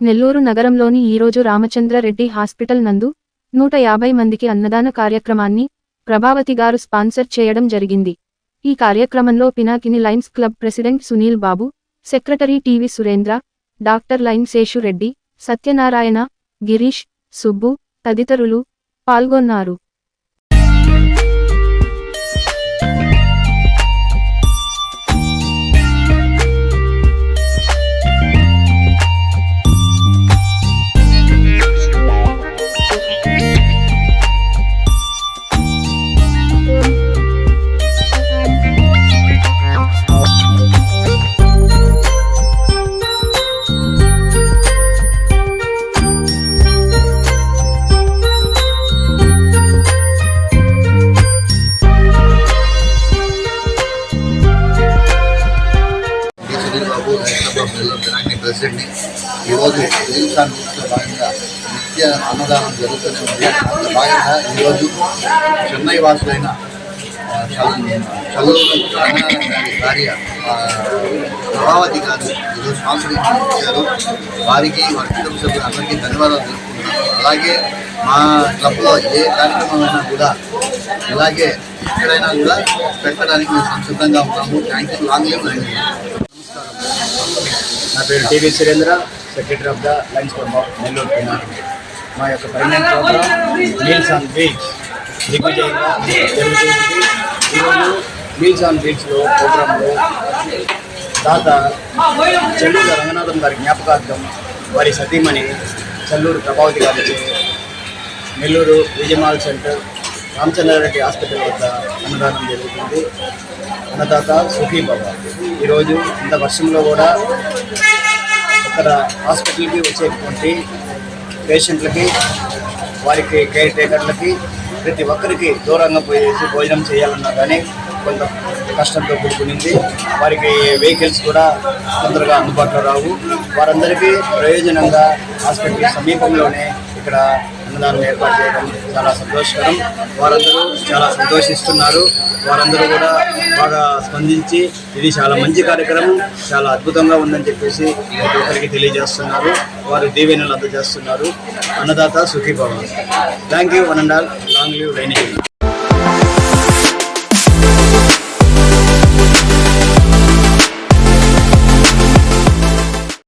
నెల్లూరు నగరంలోని ఈరోజు రామచంద్రరెడ్డి హాస్పిటల్ నందు నూట యాభై మందికి అన్నదాన కార్యక్రమాన్ని ప్రభావతి గారు స్పాన్సర్ చేయడం జరిగింది. ఈ కార్యక్రమంలో Pinakini lions club president Sunil Babu secretary TV Surendra doctor lion Seshu Reddy Satyanarayana Girish Subbu తదితరులు పాల్గొన్నారు. బ్రాండ్ ఈరోజు దేవస్థానం రూట్స్లో భాగంగా నిత్య అన్నదానం జరుగుతూనే ఉంది అందులో భాగంగా ఈరోజు చెన్నై వాసులైన చదువు భార్య ప్రభావతి గారు ఈరోజు స్పాన్సరింగ్ ఇచ్చారు వారికి వారి కుటుంబ సభ్యులు అందరికీ ధన్యవాదాలు తెలుపుతున్నాను. అలాగే మా క్లబ్లో ఏ కార్యక్రమమైనా కూడా ఇలాగే ఎక్కడైనా కూడా పెట్టడానికి మేము సంసిద్ధంగా ఉన్నాము. Thank you long live. నా పేరు TV Surendra secretary of the lions club of Nellore Kumar మా యొక్క permanent programme meals on beach దిగ్విజయంగా జరుగుతుంది. ఈరోజు మీల్స్ ఆన్ బీచ్లో ప్రోగ్రాంలో తాత చెల్లూరు రంగనాథం గారి జ్ఞాపకార్థం వారి సతీమణి చల్లూరు ప్రభావతి గారికి నెల్లూరు విజయమాల్ సెంటర్ రామచంద్రారెడ్డి హాస్పిటల్ వద్ద అన్నదానం జరుగుతుంది. అన్నదాత సుఖీ బాబా. ఈరోజు ఇంత వర్షంలో కూడా ఇక్కడ హాస్పిటల్కి వచ్చేటువంటి పేషెంట్లకి వారికి కేర్ టేకర్లకి ప్రతి ఒక్కరికి దూరంగా పోయేసి భోజనం చేయాలన్నా కానీ కొంత కష్టంతో కూడుకునింది. వారికి వెహికల్స్ కూడా తొందరగా అందుబాటులో రావు. వారందరికీ ప్రయోజనంగా హాస్పిటల్ సమీపంలోనే ఇక్కడ అన్నదానం ఏర్పాటు చేయడం చాలా సంతోషకరం. వారందరూ చాలా సంతోషిస్తున్నారు. వారందరూ కూడా బాగా స్పందించి ఇది చాలా మంచి కార్యక్రమం చాలా అద్భుతంగా ఉందని చెప్పేసి ప్రతి ఒక్కరికి తెలియజేస్తున్నారు. వారు దీవెనలు అందజేస్తున్నారు. అన్నదాత సుఖీభవన్ thank you one and all long live lining